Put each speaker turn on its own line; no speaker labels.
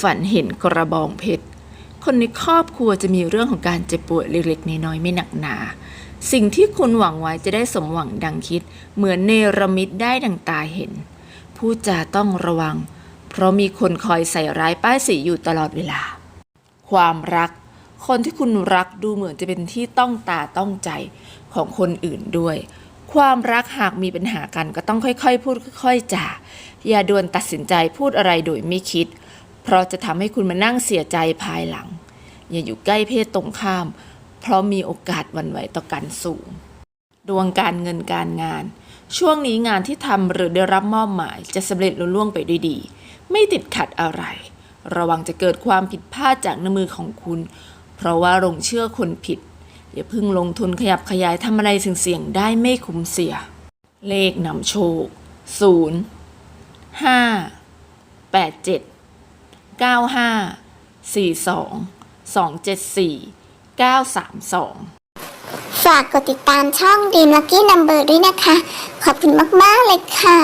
ฝันเห็นกระบองเพชร คนในครอบครัวจะมีเรื่องของการเจ็บป่วยเล็กๆน้อยๆไม่หนักหนา สิ่งที่คุณหวังไว้จะได้สมหวังดังคิด เหมือนเนรมิตได้ดังตาเห็น ผู้จาต้องระวัง เพราะมีคนคอยใส่ร้ายป้ายสีอยู่ตลอดเวลา ความรัก คนที่คุณรักดูเหมือนจะเป็นที่ต้องตาต้องใจของคนอื่นด้วย ความรักหากมีปัญหากันก็ต้องค่อยๆ พูดค่อยๆจาอย่าด่วนตัดสินใจพูดอะไรโดยไม่คิด เพราะจะทำให้คุณมานั่งเสียใจภายหลัง อย่าอยู่ใกล้เพศตรงข้าม เพราะมีโอกาสวันไหวต่อกันสูง ดวงการเงินการงาน ช่วงนี้งานที่ทำหรือได้รับมอบหมายจะสำเร็จลุล่วงไปด้วยดี ไม่ติดขัดอะไร ระวังจะเกิดความผิดพลาดจากน้ำมือของคุณ เพราะว่าหลงเชื่อคนผิดอย่าเพิ่งลงทุนขยับขยายทำอะไรเสี่ยงๆได้ไม่คุ้มเสีย เลขนำโชค 0 5 8 7 9 5 4 2 2 7 4 9 3 2
ฝากกดติดตามช่อง Dream Lucky Number ด้วยนะคะ ขอบคุณมาก ๆ เลยค่ะ